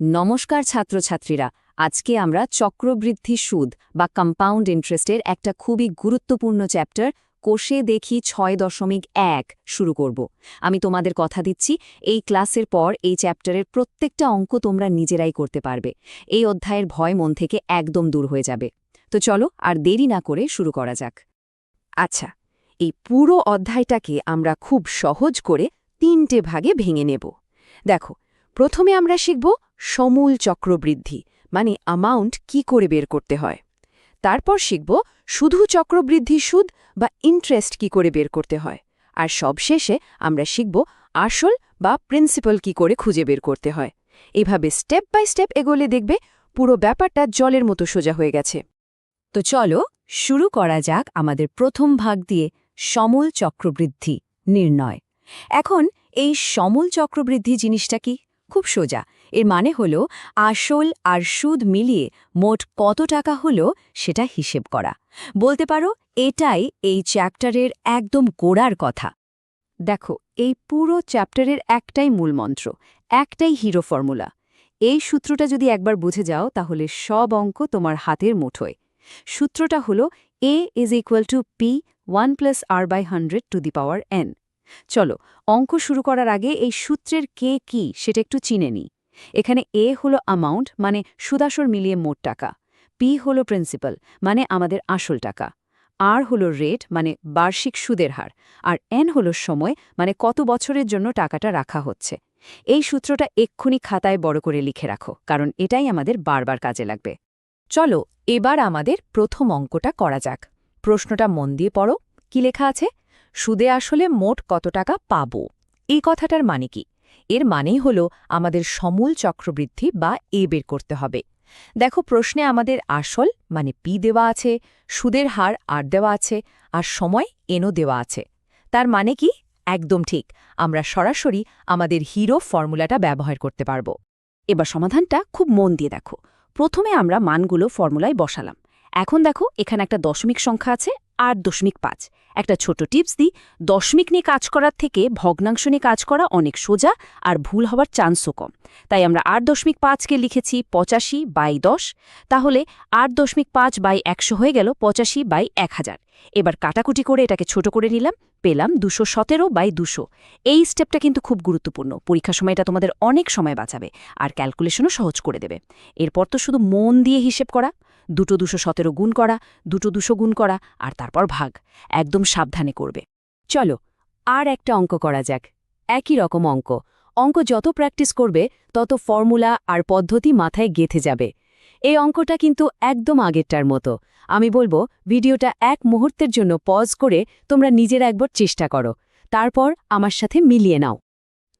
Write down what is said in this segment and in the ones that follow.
নমস্কার ছাত্রছাত্রীরা, আজকে আমরা চক্রবৃদ্ধি সুদ বা কম্পাউন্ড ইন্টারেস্টের একটা খুবই গুরুত্বপূর্ণ চ্যাপ্টার কোষে দেখি ছয় দশমিক এক শুরু করব। আমি তোমাদের কথা দিচ্ছি, এই ক্লাসের পর এই চ্যাপ্টারের প্রত্যেকটা অঙ্ক তোমরা নিজেরাই করতে পারবে। এই অধ্যায়ের ভয় মন থেকে একদম দূর হয়ে যাবে। তো চলো আর দেরি না করে শুরু করা যাক। আচ্ছা এই পুরো অধ্যায়টাকে আমরা খুব সহজ করে তিনটে ভাগে ভেঙে নেব। দেখো, প্রথমে আমরা শিখব সমূল চক্রবৃদ্ধি মানে অ্যামাউন্ট কি করে বের করতে হয়? তারপর শিখব শুধু চক্রবৃদ্ধি সুদ বা ইন্টারেস্ট কি করে বের করতে হয়। আর সবশেষে আমরা শিখব আসল বা প্রিন্সিপাল কি করে খুঁজে বের করতে হয়। এভাবে স্টেপ বাই স্টেপ এগোলে দেখবে পুরো ব্যাপারটা জলের মতো সোজা হয়ে গেছে। তো চলো শুরু করা যাক আমাদের প্রথম ভাগ দিয়ে সমল চক্রবৃদ্ধি, নির্ণয়। এখন এই সমল চক্রবৃদ্ধি জিনিসটা কি? খুব সোজা। এর মানে হল, আসল আর সুদ মিলিয়ে মোট কত টাকা হলো সেটা হিসেব করা। বলতে পারো, এটাই এই চ্যাপ্টারের একদম গোড়ার কথা। দেখো, এই পুরো চ্যাপ্টারের একটাই মূল মন্ত্র, একটাই হিরো ফর্মুলা। এই সূত্রটা যদি একবার বুঝে যাও, তাহলে সব অঙ্ক তোমার হাতের মুঠোয়। সূত্রটা হল A is equal to P one plus R by hundred to the power N চলো, অঙ্ক শুরু করার আগে এই সূত্রের কে কি সেটা একটু চিনে নিই। এখানে এ হলো অ্যামাউন্ট মানে সুদাসর মিলিয়ে মোট টাকা। পি হলো প্রিন্সিপাল মানে আমাদের আসল টাকা। আর হলো রেট মানে বার্ষিক সুদের হার। আর এন হলো সময় মানে কত বছরের জন্য টাকাটা রাখা হচ্ছে। এই সূত্রটা এক্ষুনি খাতায় বড় করে লিখে রাখো, কারণ এটাই আমাদের বারবার কাজে লাগবে। চলো, এবার আমাদের প্রথম অঙ্কটা করা যাক। প্রশ্নটা মন দিয়ে পড়ো। কি লেখা আছে? সুদে আসলে মোট কত টাকা পাব? এই কথাটার মানে কি? এর মানেই হল আমাদের সমূল চক্রবৃদ্ধি বা এ বের করতে হবে। দেখো, প্রশ্নে আমাদের আসল মানে পি দেওয়া আছে, সুদের হার আর দেওয়া আছে, আর সময় এনও দেওয়া আছে। তার মানে কি? একদম ঠিক। আমরা সরাসরি আমাদের হিরো ফর্মুলাটা ব্যবহার করতে পারব। এবার সমাধানটা খুব মন দিয়ে দেখো। প্রথমে আমরা মানগুলো ফর্মুলায় বসালাম। এখন দেখো, এখানে একটা দশমিক সংখ্যা আছে, আট দশমিক পাঁচ। একটা ছোট টিপস দিই। দশমিক নিয়ে কাজ করার থেকে ভগ্নাংশ নিয়ে কাজ করা অনেক সোজা আর ভুল হওয়ার চান্সও কম। তাই আমরা আট দশমিক পাঁচকে লিখেছি পঁচাশি বাই দশ। তাহলে আট দশমিক পাঁচ বাই একশো হয়ে গেল পঁচাশি বাই এক হাজার। এবার কাটাকুটি করে এটাকে ছোট করে নিলাম, পেলাম দুশো সতেরো বাই দুশো। এই স্টেপটা কিন্তু খুব গুরুত্বপূর্ণ। পরীক্ষার সময় এটা তোমাদের অনেক সময় বাঁচাবে আর ক্যালকুলেশনও সহজ করে দেবে। এরপর তো শুধু মন দিয়ে হিসেব করা। দুটো দুশো সতেরো গুণ করা, দুটো দুশো গুণ করা, আর তারপর ভাগ। একদম সাবধানে করবে। চলো, আর একটা অঙ্ক করা যাক। একই রকম অঙ্ক। অঙ্ক যত প্র্যাকটিস করবে, তত ফর্মুলা আর পদ্ধতি মাথায় গেথে যাবে। এই অঙ্কটা কিন্তু একদম আগেরটার মতো। আমি বলব, ভিডিওটা এক মুহূর্তের জন্য পজ করে তোমরা নিজের একবার চেষ্টা করো। তারপর আমার সাথে মিলিয়ে নাও।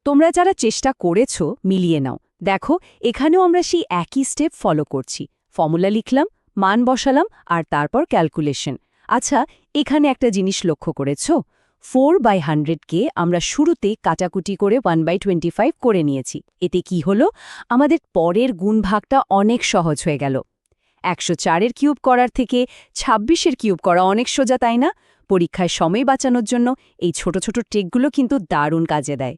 তোমরা যারা চেষ্টা করেছ, মিলিয়ে নাও। দেখো, এখানেও আমরা সেই একই স্টেপ ফলো করছি। ফর্মুলা লিখলাম মান বসালাম আর তারপর ক্যালকুলেশন। আচ্ছা এখানে একটা জিনিস লক্ষ্য করেছ? ফোর বাই হান্ড্রেডকে আমরা শুরুতে কাটাকুটি করে ওয়ান বাই টোয়েন্টি ফাইভ করে নিয়েছি। এতে কি হলো? আমাদের পরের গুণভাগটা অনেক সহজ হয়ে গেল। একশো চারের কিউব করার থেকে ছাব্বিশের কিউব করা অনেক সোজা, তাই না? পরীক্ষায় সময় বাঁচানোর জন্য এই ছোট ছোট টেকগুলো কিন্তু দারুণ কাজে দেয়।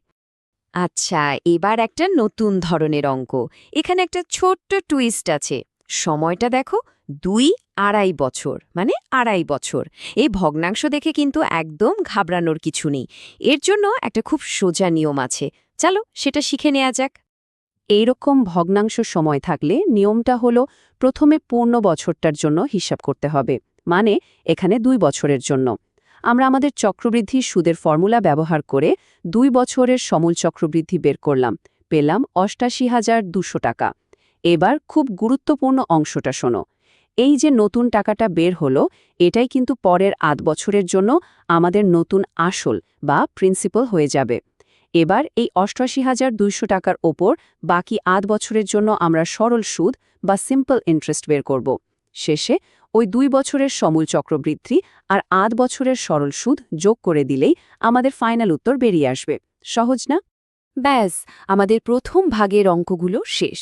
আচ্ছা এবার একটা নতুন ধরনের অঙ্ক। এখানে একটা ছোট্ট টুইস্ট আছে। সময়টা দেখো। দুই আড়াই বছর মানে আড়াই বছর। এই ভগ্নাংশ দেখে কিন্তু একদম ঘাবড়ানোর কিছু নেই। এর জন্য একটা খুব সোজা নিয়ম আছে। চলো সেটা শিখে নেওয়া যাক। এইরকম ভগ্নাংশ সময় থাকলে নিয়মটা হলো প্রথমে পূর্ণ বছরটার জন্য হিসাব করতে হবে মানে এখানে দুই বছরের জন্য। আমরা আমাদের চক্রবৃদ্ধি সুদের ফর্মুলা ব্যবহার করে দুই বছরের সমূল চক্রবৃদ্ধি বের করলাম, পেলাম অষ্টাশি হাজার দুশো টাকা। এবার খুব গুরুত্বপূর্ণ অংশটা শোনো। এই যে নতুন টাকাটা বের হলো, এটাই কিন্তু পরের আধ বছরের জন্য আমাদের নতুন আসল বা প্রিন্সিপাল হয়ে যাবে। এবার এই অষ্টআশি হাজার দুইশো টাকার ওপর বাকি আধ বছরের জন্য আমরা সরল সুদ বা সিম্পল ইন্টারেস্ট বের করব। শেষে ওই দুই বছরের সমূল চক্রবৃদ্ধি আর আধ বছরের সরল সুদ যোগ করে দিলেই আমাদের ফাইনাল উত্তর বেরিয়ে আসবে। সহজ না? ব্যাস, আমাদের প্রথম ভাগের অঙ্কগুলো শেষ।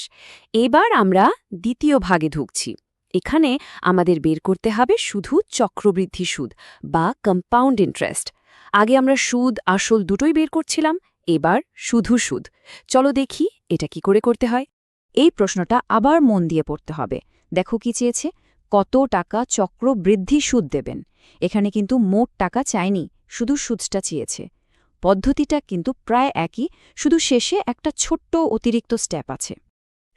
এবার আমরা দ্বিতীয় ভাগে ঢুকছি। এখানে আমাদের বের করতে হবে শুধু চক্রবৃদ্ধি সুদ বা কম্পাউন্ড ইন্টারেস্ট আগে আমরা সুদ, আসল দুটোই বের করছিলাম, এবার শুধু সুদ। চলো দেখি এটা কি করে করতে হয়। এই প্রশ্নটা আবার মন দিয়ে পড়তে হবে। দেখো কি চেয়েছে, কত টাকা চক্রবৃদ্ধি সুদ দেবেন? এখানে কিন্তু মোট টাকা চায়নি শুধু সুদটা চেয়েছে। পদ্ধতিটা কিন্তু প্রায় একই, শুধু শেষে একটা ছোট্ট অতিরিক্ত স্টেপ আছে।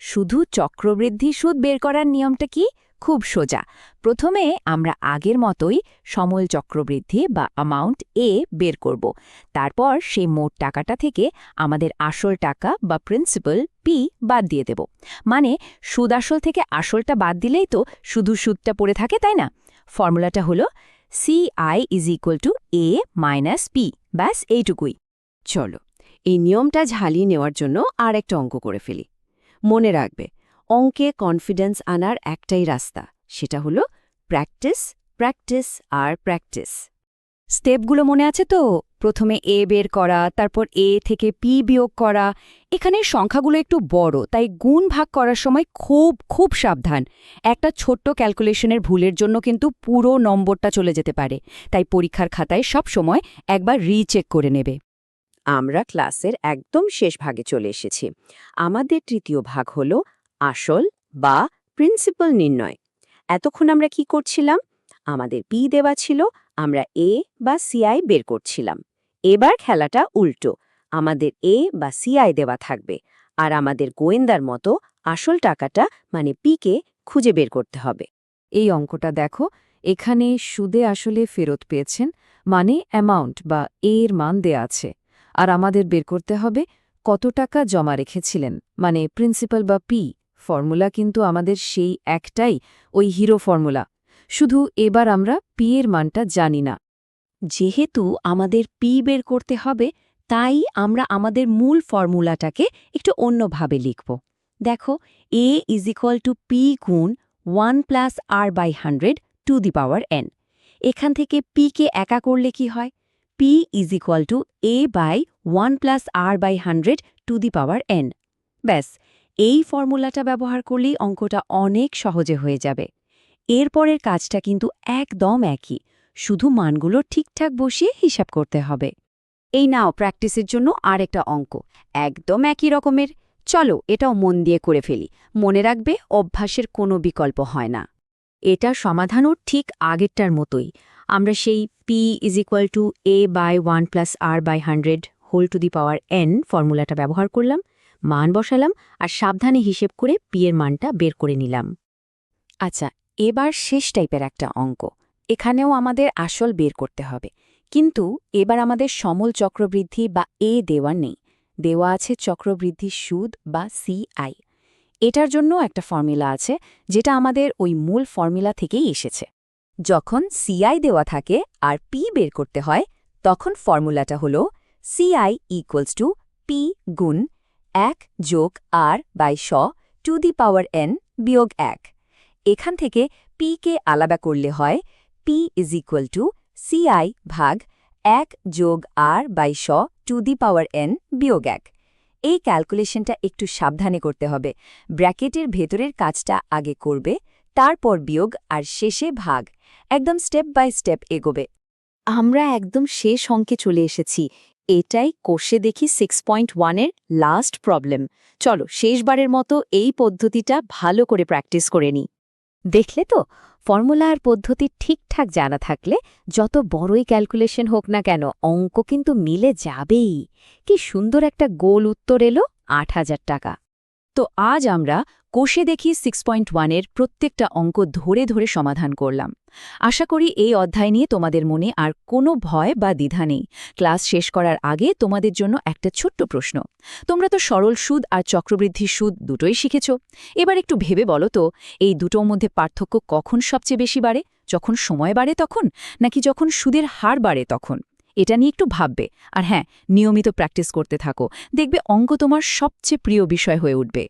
শুধু চক্রবৃদ্ধি সুদ বের করার নিয়মটা কি? খুব সোজা। প্রথমে আমরা আগের মতোই সমল চক্রবৃদ্ধি বা অ্যামাউন্ট এ বের করব। তারপর সেই মোট টাকাটা থেকে আমাদের আসল টাকা বা প্রিন্সিপাল পি বাদ দিয়ে দেব। মানে সুদ আসল থেকে আসলটা বাদ দিলেই তো শুধু সুদটা পড়ে থাকে, তাই না? ফর্মুলাটা হলো C I is equal to A minus P ব্যাস, এইটুকুই। চলো, এই নিয়মটা ঝালিয়ে নেওয়ার জন্য আর একটা অঙ্ক করে ফেলি। মনে রাখবে অঙ্কে কনফিডেন্স আনার একটাই রাস্তা, সেটা হলো প্র্যাকটিস প্র্যাকটিস আর প্র্যাকটিস স্টেপগুলো মনে আছে তো? প্রথমে এ বের করা, তারপর এ থেকে পি বিয়োগ করা। এখানে সংখ্যাগুলো একটু বড়, তাই গুণ ভাগ করার সময় খুব খুব সাবধান। একটা ছোট্ট ক্যালকুলেশনের ভুলের জন্য কিন্তু পুরো নম্বরটা চলে যেতে পারে, তাই পরীক্ষার খাতায় সব সময় একবার রিচেক করে নেবে। আমরা ক্লাসের একদম শেষ ভাগে চলে এসেছি। আমাদের তৃতীয় ভাগ হল আসল বা প্রিন্সিপাল নির্ণয়। এতক্ষণ আমরা কি করছিলাম? আমাদের পি দেওয়া ছিল, আমরা এ বা সিআই বের করছিলাম। এবার খেলাটা উল্টো, আমাদের এ বা সিআই দেওয়া থাকবে, আর আমাদের গোয়েন্দার মতো আসল টাকাটা মানে পিকে খুঁজে বের করতে হবে। এই অঙ্কটা দেখো, এখানে সুদে আসলে ফেরত পেয়েছেন মানে অ্যামাউন্ট বা এ এর মান দেয়া আছে, আর আমাদের বের করতে হবে কত টাকা জমা রেখেছিলেন মানে প্রিন্সিপাল বা পি ফর্মুলা কিন্তু আমাদের সেই একটাই ওই হিরো ফর্মুলা। শুধু এবার আমরা পি এর মানটা জানি না। যেহেতু আমাদের পি বের করতে হবে, তাই আমরা আমাদের মূল ফর্মুলাটাকে একটু অন্যভাবে লিখব। দেখো A is equal to P গুণ one plus R by hundred to the power N এখান থেকে পিকে একা করলে কি হয়? P is equal to A by one plus R by hundred to the power N ব্যাস এই ফর্মুলাটা ব্যবহার করলেই অঙ্কটা অনেক সহজে হয়ে যাবে। এরপরের কাজটা কিন্তু একদম একই, শুধু মানগুলো ঠিকঠাক বসিয়ে হিসাব করতে হবে। এই নাও প্র্যাকটিসের জন্য আর একটা অঙ্ক, একদম একই রকমের। চলো এটাও মন দিয়ে করে ফেলি, মনে রাখবে অভ্যাসের কোনো বিকল্প হয় না। এটা সমাধানও ঠিক আগেরটার মতোই। আমরা সেই P is equal to A by one plus R by hundred whole to the power N ফর্মুলাটা ব্যবহার করলাম। মান বসালাম আর সাবধানে হিসেব করে পি এর মানটা বের করে নিলাম। আচ্ছা এবার শেষ টাইপের একটা অঙ্ক। এখানেও আমাদের আসল বের করতে হবে। কিন্তু এবার আমাদের সমল চক্রবৃদ্ধি বা এ দেওয়া নেই। দেওয়া আছে চক্রবৃদ্ধি সুদ বা সিআই এটার জন্য একটা ফর্মুলা আছে, যেটা আমাদের ওই মূল ফর্মুলা থেকেই এসেছে। যখন সিআই দেওয়া থাকে আর পি বের করতে হয়, তখন ফর্মুলাটা হল সিআই ইকুয়ালস টু পি গুণ এক যোগ আর বাই শ টু দি পাওয়ার এন বিয়োগ এক। এখান থেকে পি কে আলাদা করলে হয় P is equal to CI ভাগ এক যোগ আর বাই শ টু দি পাওয়ার এন বিয়োগ এক। এই ক্যালকুলেশনটা একটু সাবধানে করতে হবে। ব্র্যাকেটের ভেতরের কাজটা আগে করবে, তারপর বিয়োগ আর শেষে ভাগ। একদম স্টেপ বাই স্টেপ এগোবে। আমরা একদম শেষ অঙ্কে চলে এসেছি। এটাই কোষে দেখি সিক্স পয়েন্ট ওয়ানের লাস্ট প্রবলেম চলো শেষবারের মতো এই পদ্ধতিটা ভালো করে প্র্যাকটিস করে নিই। দেখলে তো ফর্মুলা আর পদ্ধতি ঠিকঠাক জানা থাকলে যত বড়ই ক্যালকুলেশন হোক না কেন, অঙ্ক কিন্তু মিলে যাবেই। কি সুন্দর একটা গোল উত্তর এলো, আট হাজার টাকা। তো আজ আমরা কোষে দেখি সিক্স পয়েন্ট ওয়ানের প্রত্যেকটা অঙ্ক ধরে ধরে সমাধান করলাম। আশা করি এই অধ্যায় নিয়ে তোমাদের মনে আর কোনো ভয় বা দ্বিধা নেই। ক্লাস শেষ করার আগে তোমাদের জন্য একটা ছোট্ট প্রশ্ন। তোমরা তো সরল সুদ আর চক্রবৃদ্ধি সুদ দুটোই শিখেছ। এবার একটু ভেবে বলো তো, এই দুটোর মধ্যে পার্থক্য কখন সবচেয়ে বেশি বাড়ে? যখন সময় বাড়ে তখন? নাকি যখন সুদের হার বাড়ে তখন? এটা নিয়ে একটু ভাববে। আর হ্যাঁ নিয়মিত প্র্যাকটিস করতে থাকো। দেখবে অঙ্ক তোমার সবচেয়ে প্রিয় বিষয় হয়ে উঠবে।